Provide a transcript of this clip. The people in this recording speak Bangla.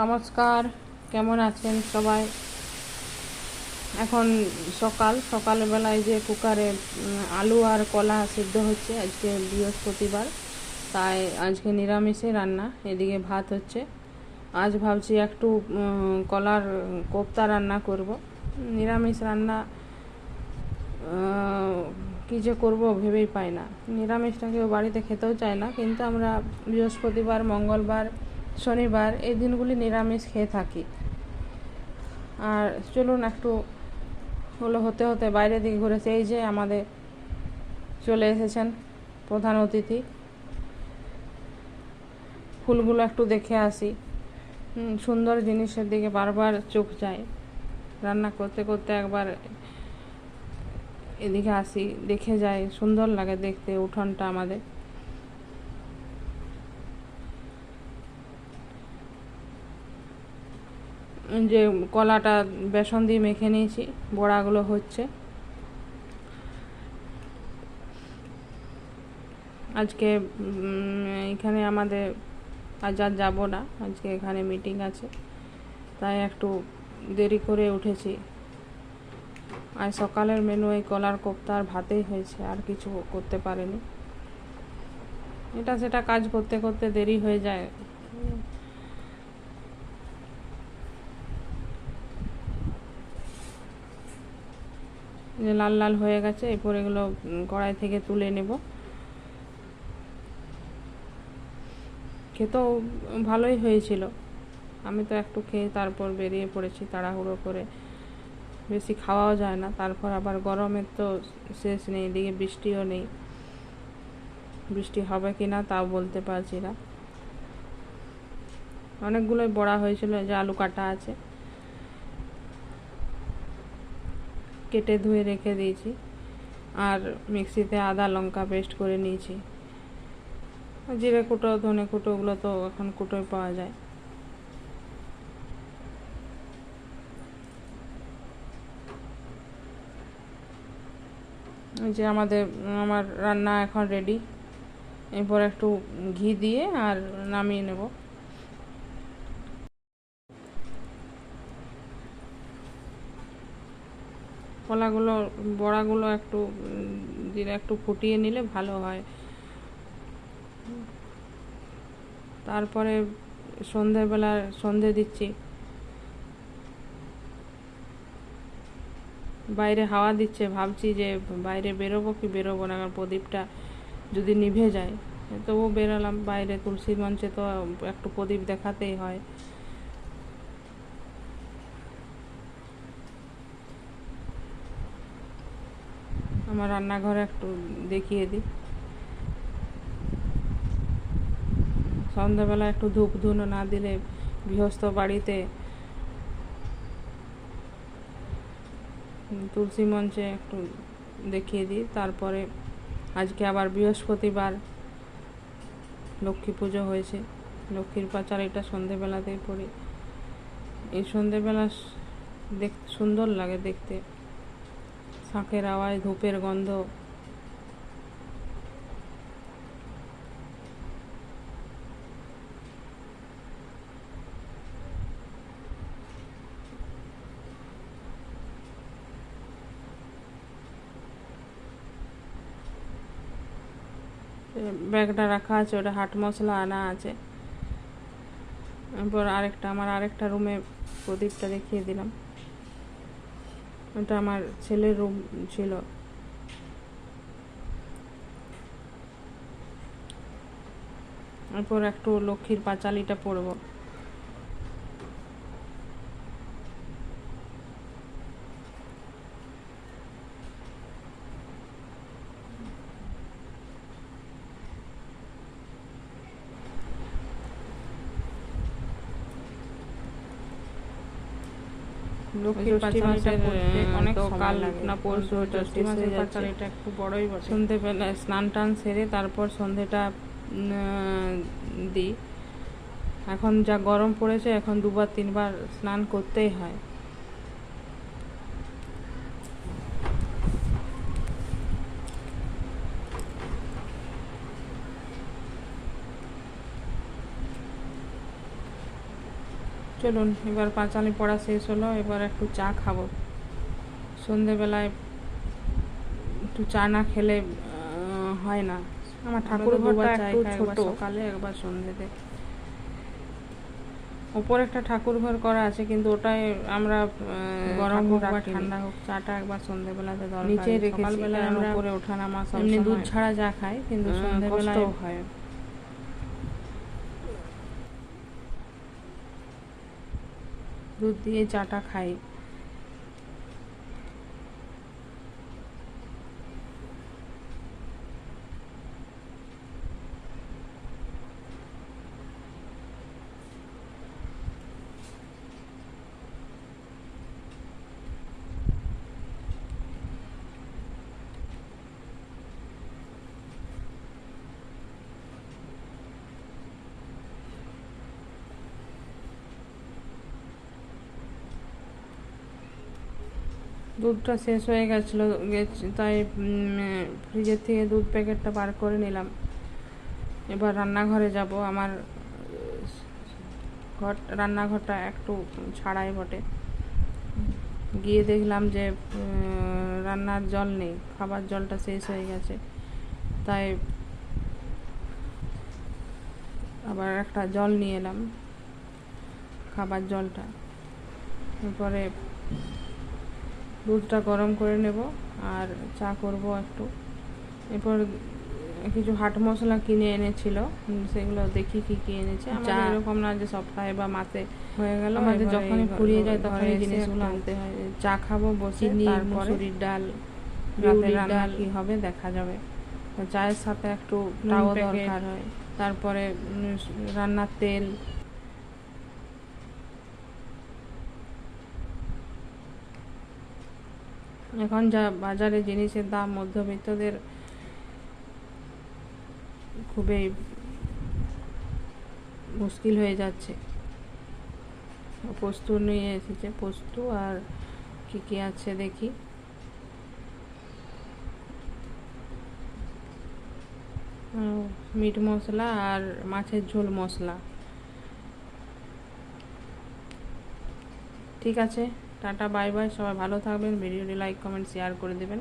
নমস্কার, কেমন আছেন সবাই? এখন সকাল, সকালবেলায় যে কুকারে আলু আর কলা সিদ্ধ হচ্ছে, আজকে বৃহস্পতিবার, তাই আজকে নিরামিষে রান্না, এদিকে ভাত হচ্ছে। আজ ভাবছি একটু কলার কোপ্তা রান্না করব। নিরামিষ রান্না কী যে করব ভেবেই পাই না। নিরামিষটা কেউ বাড়িতে খেতেও চায় না, কিন্তু আমরা বৃহস্পতিবার, মঙ্গলবার শনিবার এই দিনগুলি নিরামিষ খেয়ে থাকি। আর চলুন একটু হলো হতে হতে বাইরে দিকে ঘুরেছে। এই যে আমাদের চলে এসেছেন প্রধান অতিথি। ফুলগুলো একটু দেখে আসি। সুন্দর জিনিসের দিকে বারবার চোখ যায়। রান্না করতে করতে একবার এদিকে আসি, দেখে যাই। সুন্দর লাগে দেখতে, উঠোনটা আমাদের। যে কলাটা বেসন দিয়ে মেখে নিয়েছি, বড়াগুলো হচ্ছে। আজকে এখানে আমাদের আজ আর যাব না, আজকে এখানে মিটিং আছে। তাই একটু দেরি করে উঠেছি। আজ সকালের মেনু এই কলার কোপ্তা আর ভাতেই হয়েছে, আর কিছু করতে পারেনি। এটা সেটা কাজ করতে করতে দেরি হয়ে যায় যে লাল লাল হয়ে গেছে, এরপর এগুলো কড়াই থেকে তুলে নেব। খেতেও ভালোই হয়েছিল। আমি তো একটু খেয়ে তারপর বেরিয়ে পড়েছি তাড়াহুড়ো করে। বেশি খাওয়াও যায় না, তারপর আবার গরমের তো শেষ নেই, এদিকে বৃষ্টিও নেই। বৃষ্টি হবে কি না তাও বলতে পারছি না। অনেকগুলোই বড়া হয়েছিল, যে আলু কাটা আছে। কেটে ধুয়ে রেখে দিয়েছি। আর মিক্সিতে আদা লঙ্কা পেস্ট করে নিয়েছি। জিরে কুটো, ধনে কুটো, ওগুলো তো এখন কুটোয় পাওয়া যায়। যে আমাদের, আমার রান্না এখন রেডি এরপর একটু ঘি দিয়ে আর নামিয়ে নেব। কলাগুলো, বড়াগুলো একটু একটু ফুটিয়ে নিলে ভালো হয়। তারপরে সন্ধেবেলা, সন্ধে দিচ্ছি। বাইরে হাওয়া দিচ্ছে, ভাবছি যে বাইরে বেরোবো কি বেরোবো না, কারণ প্রদীপটা যদি নিভে যায় তবু বেরোলাম। বাইরে তুলসী মঞ্চে তো একটু প্রদীপ দেখাতেই হয়। আমার রান্নাঘরে একটু দেখিয়ে দিই। সন্ধ্যাবেলা একটু ধূপ ধুনো না দিলে গৃহস্থ বাড়িতে তুলসী মঞ্চে একটু দেখিয়ে দিই। তারপরে আজকে আবার বৃহস্পতিবার লক্ষ্মী পুজো হয়েছে। লক্ষ্মীর পাচার এটা সন্ধেবেলাতেই পড়ি। এই সন্ধেবেলা দেখ সুন্দর লাগে দেখতে। শাঁখের আওয়াজ ধূপের গন্ধ। ব্যাগটা রাখা আছে, ওটা হাট মশলা আনা আছে। এরপর আরেকটা, আমার আরেকটা রুমে প্রদীপটা দেখিয়ে দিলাম। ওটা আমার ছেলের রুম ছিল। এরপর একটু লক্ষ্মীর পাঁচালিটা পরবো লক্ষ্মীর পাঁচালিটা পড়তে অনেক কাল না পরশু ষষ্ঠী মাসের পাঁচালিটা একটু বড়ই বটে সন্ধেবেলা স্নান টান সেরে তারপর সন্ধেটা দিই। এখন যা গরম পড়েছে এখন দুবার তিনবার স্নান করতেই হয়। চলুন এবার পাঁচালি পড়া শেষ হলো এবার একটু চা খাব। সন্ধেবেলায় একটু চা না খেলে হয় না। আমার ঠাকুর ঘরটা একটু ছোট। সকালে একবার সন্ধ্যেতে ওপর একটা ঠাকুর ঘর করা আছে কিন্তু ওটাই আমরা গরম হোক বা ঠান্ডা হোক চাটা একবার সন্ধ্যেবেলাতে দরকার নিচে রেখে আমরা উপরে ওঠানামা এমনি দুধ ছাড়া যা খাই কিন্তু সন্ধ্যেবেলায় হয়। দুধ দিয়ে চাটা খাই। দুধটা শেষ হয়ে গেছিল, গেছ- তাই ফ্রিজের থেকে দুধ প্যাকেটটা বার করে নিলাম। এবার রান্নাঘরে যাব, আমার ঘর, রান্নাঘরটা একটু ছাড়াই বটে। গিয়ে দেখলাম যে রান্নার জল নেই, খাবার জলটা শেষ হয়ে গেছে। তাই আবার একটা জল নিয়ে এলাম, খাবার জলটা। তারপরে দুধটা গরম করে নেব আর চা করব একটু। এরপর কিছু হাট মশলা কিনে এনেছিল সেগুলো দেখি কি কি এনেছে। চা। এরকম না যে সপ্তাহে বা মাসে হয়ে গেল আমাদের যখনই ফুরিয়ে যায় তখনই জিনিসগুলো আনতে হয়। চা খাব বসে মুসুরির ডাল রাতে রান্না কি হবে দেখা যাবে। চায়ের সাথে একটু তাও দরকার হয়। তারপরে রান্নার তেল এখন যা বাজারে জিনিসের দাম, মধ্যবিত্তদের খুবই মুশকিল হয়ে যাচ্ছে। পোস্ত নিয়ে এসেছে, পোস্ত আর কি কি আছে দেখি। মিট মশলা আর মাছের ঝোল মশলা। ঠিক আছে। টাটা বাই বাই সবাই ভালো থাকবেন ভিডিওটি লাইক কমেন্ট শেয়ার করে দেবেন।